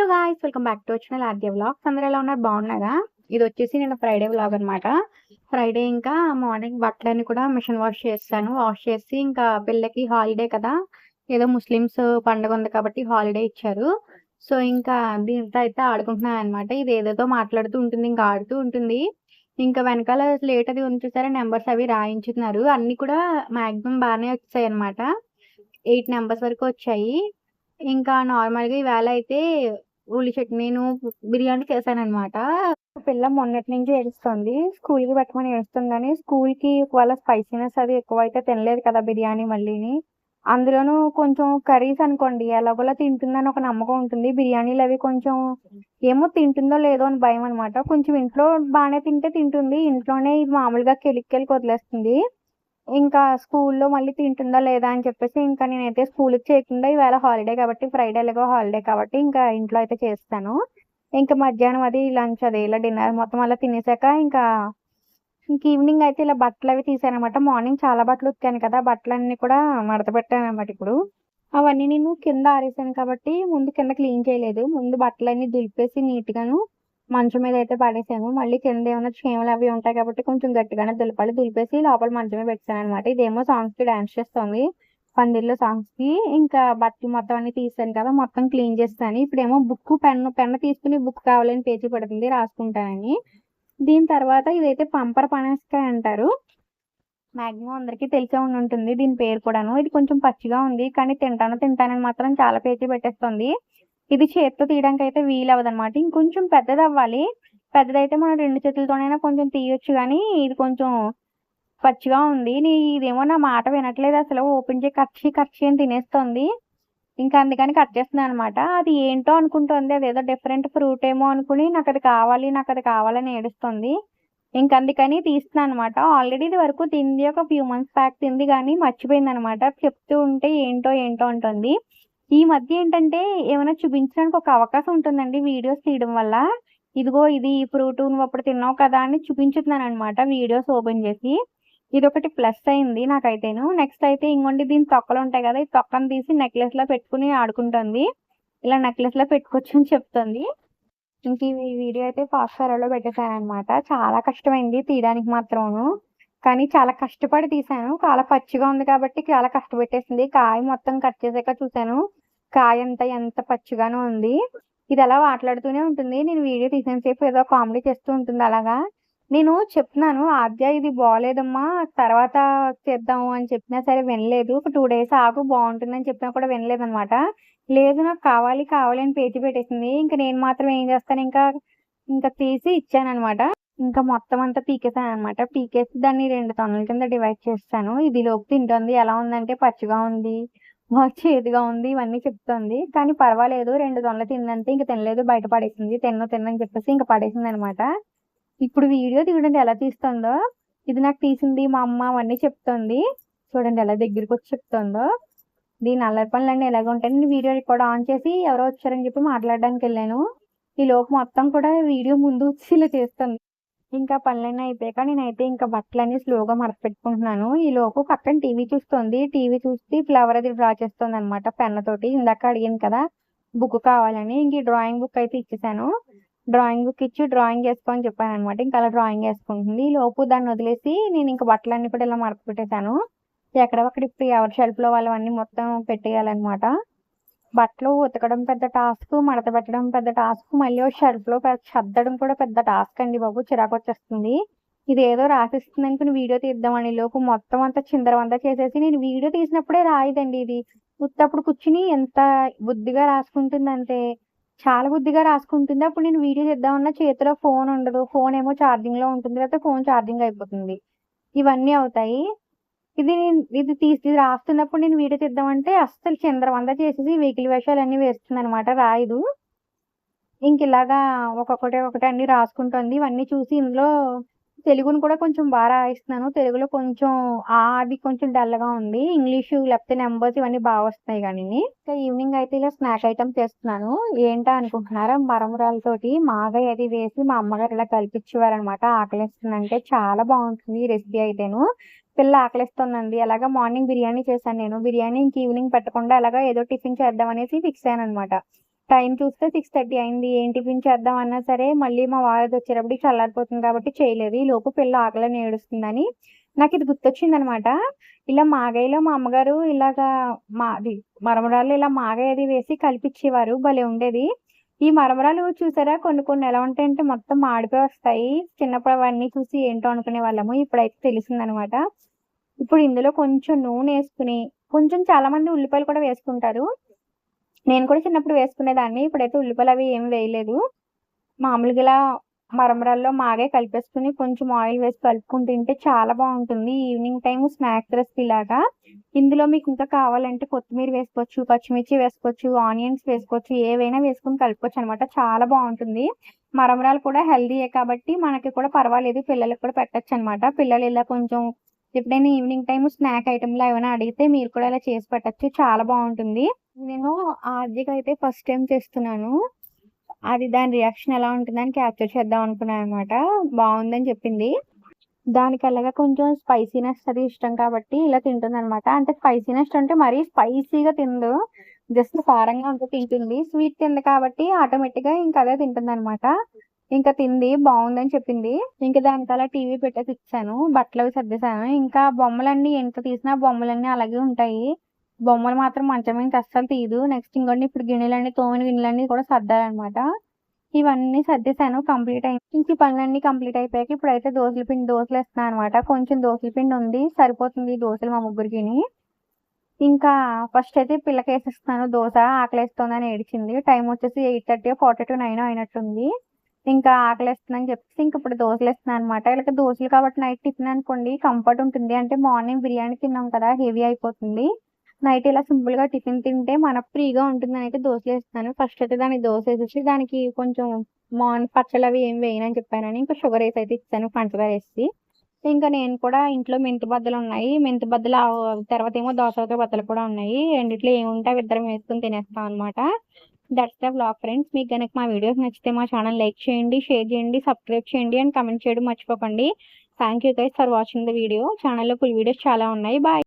Hello guys welcome back to వచ్చిన Aadya vlogs అందరూ ఎలా ఉన్నారు? బాగున్నారా? ఇది వచ్చేసి నేను ఫ్రైడే వ్లాగ్ అనమాట ఫ్రైడే ఇంకా మార్నింగ్ బట్టలన్నీ కూడా మిషన్ వాష్ చేస్తాను. వాష్ చేసి ఇంకా పిల్లకి హాలిడే కదా. ఏదో ముస్లిమ్స్ పండుగ ఉంది కాబట్టి హాలిడే ఇచ్చారు. సో ఇంకా దీంతో అయితే ఆడుకుంటున్నాను అనమాట ఇది ఏదేదో మాట్లాడుతూ ఉంటుంది ఇంకా ఆడుతూ ఉంటుంది. ఇంకా వెనకాల లేట్ అది ఉంది నెంబర్స్ అవి రాయించుతున్నారు. అన్ని కూడా మాక్సిమం బాగానే వచ్చాయి అనమాట ఎయిట్ నెంబర్స్ వరకు వచ్చాయి. ఇంకా నార్మల్గా ఈవేళ అయితే ఉల్లి చట్నీ బిర్యానీ చేశాను అనమాట పిల్ల మొన్నటి నుంచి ఏడుస్తుంది. స్కూల్కి పెట్టమని ఏడుస్తుంది కానీ స్కూల్కి ఒకవేళ స్పైసీనెస్ అది ఎక్కువ అయితే తినలేదు కదా బిర్యానీ మళ్ళీని. అందులోనూ కొంచెం కర్రీస్ అనుకోండి ఎలాగోలా తింటుందని ఒక నమ్మకం ఉంటుంది. బిర్యానీలు అవి కొంచెం ఏమో తింటుందో లేదో అని భయం అనమాట కొంచెం ఇంట్లో బాగానే తింటే తింటుంది. ఇంట్లోనే ఇది మామూలుగా కెలిక్కెలికి వదిలేస్తుంది. ఇంకా స్కూల్లో మళ్ళీ తింటుందా లేదా అని చెప్పేసి ఇంకా నేనైతే స్కూల్కి చేయకుండా ఈవేళ హాలిడే కాబట్టి ఫ్రైడే ఎలాగో హాలిడే కాబట్టి ఇంకా ఇంట్లో అయితే చేస్తాను. ఇంకా మధ్యాహ్నం అది లంచ్ అది ఇలా డిన్నర్ మొత్తం అలా తినేసాక ఇంకా ఇంక ఈవినింగ్ అయితే ఇలా బట్టలు అవి తీసాను అనమాట మార్నింగ్ చాలా బట్టలు ఉతికాను కదా బట్టలన్నీ కూడా మడత పెట్టాను అనమాట ఇప్పుడు. అవన్నీ నేను కింద ఆరేసాను కాబట్టి ముందు కింద క్లీన్ చేయలేదు. ముందు బట్టలన్నీ దులిపేసి నీట్గాను మంచం మీద అయితే పడేసాము. మళ్ళీ కింద ఏమైనా చీమలు అవి ఉంటాయి కాబట్టి కొంచెం గట్టిగానే దులపాలి. దులిపేసి లోపల మంచమే పెట్టాను అనమాట ఇదేమో సాంగ్స్కి డాన్స్ చేస్తుంది. పందిర్లో సాంగ్స్కి. ఇంకా బట్టలు మొత్తం అన్ని తీసాను కదా మొత్తం క్లీన్ చేస్తాను. ఇప్పుడేమో బుక్ పెన్ను పెన్ను తీసుకుని బుక్ కావాలని పేజీ పడుతుంది రాసుకుంటానని. దీని తర్వాత ఇదైతే పంపర్ పనసకాయ అంటారు. మాక్సిమం అందరికీ తెలిసే ఉండి ఉంటుంది దీని పేరు కూడాను. ఇది కొంచెం పచ్చిగా ఉంది కానీ తింటాను తింటానని మాత్రం చాలా పేజీ పెట్టేస్తుంది. ఇది చేతితో తీయడానికి అయితే వీలు ఇంకొంచెం పెద్దది అవ్వాలి పెద్దదైతే మనం రెండు చేతులతోనైనా కొంచెం తీయొచ్చు కానీ ఇది కొంచెం పచ్చిగా ఉంది. నీ ఇదేమో నా మాట వినట్లేదు అసలు. ఓపెన్ చేయి కచ్చి కచ్చి అని తినేస్తుంది. ఇంకా అందుకని కట్ చేస్తున్నాను అనమాట అది ఏంటో అనుకుంటుంది. అదేదో డిఫరెంట్ ఫ్రూట్ ఏమో అనుకుని నాకు అది కావాలి నాకు అది కావాలని ఏడుస్తుంది. ఇంక అందుకని తీస్తున్నాను అనమాట ఆల్రెడీ ఇది వరకు తింది. ఒక ఫ్యూ మంత్స్ బ్యాక్ తింది కానీ మర్చిపోయింది అనమాట చెప్తూ ఉంటే ఏంటో ఏంటో అంటుంది. ఈ మధ్య ఏంటంటే ఏమైనా చూపించడానికి ఒక అవకాశం ఉంటుందండి వీడియోస్ తీయడం వల్ల. ఇదిగో ఇది ఈ ఫ్రూట్ నువ్వు అప్పుడు తిన్నావు కదా అని చూపించుతున్నాను అనమాట వీడియోస్ ఓపెన్ చేసి. ఇది ఒకటి ప్లస్ అయింది నాకైతేను. నెక్స్ట్ అయితే ఇంకోండి దీని తొక్కలు ఉంటాయి కదా ఈ తొక్కను తీసి నెక్లెస్లో పెట్టుకుని ఆడుకుంటుంది. ఇలా నెక్లెస్లో పెట్టుకోవచ్చు అని చెప్తుంది. ఇంక ఈ వీడియో అయితే ఫాస్ట్ ఫైర్లో లో చాలా కష్టమైంది తీయడానికి మాత్రము కానీ చాలా కష్టపడి తీశాను. చాలా పచ్చిగా ఉంది కాబట్టి చాలా కష్టపెట్టేసింది. కాయ మొత్తం కట్ చేసాక చూశాను. కాయ అంతా ఎంత పచ్చిగానో ఉంది. ఇది అలా మాట్లాడుతూనే ఉంటుంది. నేను వీడియో తీసిన సేపు ఏదో కామెడీ చేస్తూ ఉంటుంది అలాగా. నేను చెప్తున్నాను ఆద్య ఇది బాగోలేదమ్మా తర్వాత చేద్దాము అని చెప్పినా సరే వినలేదు. ఒక టూ డేస్ ఆకు బాగుంటుందని చెప్పినా కూడా వినలేదు అనమాట లేదు నాకు కావాలి కావాలి అని పేచి పెట్టేసింది. ఇంకా నేను మాత్రం ఏం చేస్తాను? ఇంకా ఇంకా తీసి ఇచ్చాను అనమాట ఇంకా మొత్తం అంతా పీకేసాను అనమాట పీకేసి దాన్ని రెండు తొనల కింద డివైడ్ చేస్తాను. ఇది లోపు తింటుంది. ఎలా ఉందంటే పచ్చిగా ఉంది. మాకు చేతిగా ఉంది ఇవన్నీ చెప్తుంది. కానీ పర్వాలేదు రెండు దొండలు తిందంటే ఇంకా తినలేదు బయట పడేసింది. తిన్న తిన్నని చెప్పేసి ఇంకా పడేసింది అనమాట ఇప్పుడు వీడియో చూడండి ఎలా తీస్తుందో ఇది నాకు తీసింది మా అమ్మ అవన్నీ చెప్తుంది. చూడండి ఎలా దగ్గరికి వచ్చి చెప్తుందో. దీని అల్లరి పనులన్నీ ఎలాగ ఉంటాయి. నేను వీడియో రికార్డ్ ఆన్ చేసి ఎవరో వచ్చారని చెప్పి మాట్లాడడానికి వెళ్ళాను. ఈ లోపు మొత్తం కూడా వీడియో ముందు వచ్చి ఇలా చేస్తుంది. ఇంకా పనులన్నీ అయిపోయాక నేనైతే ఇంకా బట్టలన్నీ స్లోగా మరపెట్టుకుంటున్నాను పెట్టుకుంటున్నాను ఈ లోపు పక్కన టీవీ చూస్తుంది. టీవీ చూసి ఫ్లవర్ అది డ్రా చేస్తుంది అనమాట పెన్ తోటి ఇందాక అడిగాను కదా బుక్ కావాలని. ఇంక ఈ డ్రాయింగ్ బుక్ అయితే ఇచ్చేసాను. డ్రాయింగ్ బుక్ ఇచ్చి డ్రాయింగ్ చేసుకోని చెప్పాను అనమాట ఇంకా అలా డ్రాయింగ్ వేసుకుంటుంది. ఈ లోపు దాన్ని వదిలేసి నేను ఇంకా బట్టలన్నీ కూడా ఇలా మడత పెట్టేశాను. ఎక్కడ అక్కడ ఇప్పుడు ఎవరి షెల్ఫ్లో వాళ్ళవన్నీ మొత్తం పెట్టేయాలన్నమాట. బట్టలు ఉతకడం పెద్ద టాస్క్ మడత పెట్టడం పెద్ద టాస్క్ మళ్ళీ షెల్ఫ్లో సర్దడం కూడా పెద్ద టాస్క్ అండి బాబు చిరాకు వచ్చేస్తుంది. ఇది ఏదో రాసిస్తుంది అనుకుని వీడియో తీద్దామని లోపు మొత్తం అంతా చిందరవంతా చేసేసి నేను వీడియో తీసినప్పుడే రాయదండి ఇది. ఉత్తప్పుడు కూర్చుని ఎంత బుద్ధిగా రాసుకుంటుందంటే చాలా బుద్ధిగా రాసుకుంటుంది. అప్పుడు నేను వీడియో చేద్దామన్నా చేతిలో ఫోన్ ఉండదు. ఫోన్ ఏమో ఛార్జింగ్లో ఉంటుంది. లేకపోతే ఫోన్ ఛార్జింగ్ అయిపోతుంది. ఇవన్నీ అవుతాయి. ఇది ఇది తీసి ఇది రాస్తున్నప్పుడు నేను వీడియో తీద్దామంటే అస్సలు చంద్రవంద చేసేసి వెహికల్ వేషాలు అన్ని వేస్తుంది అనమాట రాయదు. ఇంక ఇలాగా ఒక్కొక్కటి ఒకటి అన్ని రాసుకుంటుంది. ఇవన్నీ చూసి ఇందులో తెలుగును కూడా కొంచెం బాగా రాయిస్తున్నాను. తెలుగులో కొంచెం ఆ అది కొంచెం డల్గా ఉంది. ఇంగ్లీషు లేకపోతే నెంబర్స్ ఇవన్నీ బాగా వస్తున్నాయి కానీ. ఇంకా ఈవినింగ్ అయితే ఇలా స్నాక్ ఐటమ్ చేస్తున్నాను. ఏంటా అనుకుంటున్నారా? మరమరాలతోటి మాగా అది వేసి మా అమ్మగారు ఇలా కలిపించేవారనమాట ఆకలిస్తుందంటే చాలా బాగుంటుంది ఈ రెసిపీ అయితేను. పిల్ల ఆకలిస్తుందండి. అలాగా మార్నింగ్ బిర్యానీ చేశాను నేను. బిర్యానీ ఇంక ఈవినింగ్ పెట్టకుండా అలాగా ఏదో టిఫిన్ చేద్దాం అనేసి ఫిక్స్ అయ్యాను అనమాట టైం చూస్తే సిక్స్ థర్టీ అయింది. ఏం టిఫిన్ చేద్దాం అన్నా సరే మళ్ళీ మా వారిది వచ్చేటప్పటికి చల్లారిపోతుంది కాబట్టి చేయలేదు. ఈ లోపు పిల్ల ఆకలని ఏడుస్తుందని నాకు ఇది గుర్తొచ్చింది అనమాట ఇలా మాగాయిలో మా అమ్మగారు ఇలాగా మాది మరమరాలు ఇలా మాగాయ అది వేసి కలిపిచ్చేవారు భలే ఉండేది. ఈ మరమరాలు చూసారా? కొన్ని కొన్ని ఎలా ఉంటాయంటే మొత్తం మాడిపోయి వస్తాయి. చిన్నప్పుడు అవన్నీ చూసి ఏంటో అనుకునే వాళ్ళము. ఇప్పుడైతే తెలిసిందనమాట ఇప్పుడు ఇందులో కొంచెం నూనె వేసుకుని కొంచెం చాలా మంది ఉల్లిపాయలు కూడా వేసుకుంటారు. నేను కూడా చిన్నప్పుడు వేసుకునేదాన్ని ఇప్పుడైతే ఉల్లిపాయలు అవి ఏమి వేయలేదు. మామూలుగా ఇలా మరమరాల్లో మాగే కలిపేసుకుని కొంచెం ఆయిల్ వేసి కలుపుకుని తింటే చాలా బాగుంటుంది. ఈవినింగ్ టైం స్నాక్స్ రెసిపీ లాగా. ఇందులో మీకు ఇంకా కావాలంటే కొత్తిమీర వేసుకోవచ్చు పచ్చిమిర్చి వేసుకోవచ్చు ఆనియన్స్ వేసుకోవచ్చు ఏవైనా వేసుకుని కలుపుకోవచ్చు అనమాట చాలా బాగుంటుంది. మరమరాలు కూడా హెల్దీయే కాబట్టి మనకి కూడా పర్వాలేదు. పిల్లలకు కూడా పెట్టచ్చు అనమాట పిల్లలు ఇలా కొంచెం ఎప్పుడైనా ఈవినింగ్ టైం స్నాక్ ఐటెంలో ఏమైనా అడిగితే మీరు కూడా ఇలా చేసి పెట్టచ్చు. చాలా బాగుంటుంది. నేను ఆద్యకి అయితే ఫస్ట్ టైం చేస్తున్నాను. అది దాని రియాక్షన్ ఎలా ఉంటుందని క్యాప్చర్ చేద్దాం అనుకున్నాను అనమాట బాగుందని చెప్పింది. దానికి అలాగా కొంచెం స్పైసీనెస్ అది ఇష్టం కాబట్టి ఇలా తింటుంది అనమాట అంటే స్పైసీనెస్ అంటే మరీ స్పైసీగా తిందు జస్ట్ కారంగా ఉంటే తింటుంది. స్వీట్ తింది కాబట్టి ఆటోమేటిక్గా ఇంకా అదే తింటుంది అనమాట ఇంకా తింది బాగుందని చెప్పింది. ఇంకా దానికి అలా టీవీ పెట్టేసి ఇచ్చాను బట్టలు అవి సర్దేశాను. ఇంకా బొమ్మలన్నీ ఎంత తీసినా బొమ్మలన్నీ అలాగే ఉంటాయి. బొమ్మలు మాత్రం మంచం మీద అస్సలు తీయదు. నెక్స్ట్ ఇంకోటి ఇప్పుడు గిన్నెలన్నీ తోమిన గిన్నెలన్నీ కూడా సర్దాలన్నమాట ఇవన్నీ సర్దేశాను కంప్లీట్ అయింది. ఇంక పనులన్నీ కంప్లీట్ అయిపోయాక ఇప్పుడైతే దోశల పిండి దోశలు వేస్తున్నాను అనమాట. కొంచెం దోశల పిండి ఉంది సరిపోతుంది దోశలు మా ముగ్గురికి ఇంకా ఫస్ట్ అయితే పిల్లకి వేసేస్తున్నాను దోశ ఆకలేస్తుందని ఏడిచింది. టైం వచ్చేసి eight thirty forty to nine అయినట్టుంది. ఇంకా ఆకలిస్తుందని చెప్పేసి ఇంక ఇప్పుడు దోశలు వేస్తున్నాను అనమాట వీళ్ళకి దోశలు కాబట్టి నైట్ టిఫిన్ అనుకోండి కంఫర్ట్ ఉంటుంది. అంటే మార్నింగ్ బిర్యానీ తిన్నాం కదా హెవీ అయిపోతుంది. నైట్ ఇలా సింపుల్గా టిఫిన్ తింటే మనకు ఫ్రీగా ఉంటుందని అయితే దోశలు వేస్తున్నాను ఫస్ట్ అయితే దానికి దోశ వేసేసి దానికి కొంచెం మార్నింగ్ పచ్చలు అవి ఏం వేయనని చెప్పానని ఇంకా షుగర్ వేసి అయితే ఇచ్చాను పంచదార వేసి. ఇంకా నేను కూడా ఇంట్లో మెంతి బద్దలు ఉన్నాయి. మెంతి బద్దలు తర్వాత ఏమో దోశలతో బద్దలు కూడా ఉన్నాయి. రెండిట్లో ఏముంటే అవి ఇద్దరం వేసుకుని తినేస్తాం అనమాట దట్స్ ద బ్లాగ్ ఫ్రెండ్స్ మీకు కనుక మా వీడియోస్ నచ్చితే మా ఛానల్ లైక్ చేయండి షేర్ చేయండి సబ్స్క్రైబ్ చేయండి అండ్ కమెంట్ చేయడం మర్చిపోకండి. Thank you guys for watching the video ఛానల్లో ఫుల్ వీడియోస్ చాలా ఉన్నాయి. బాయ్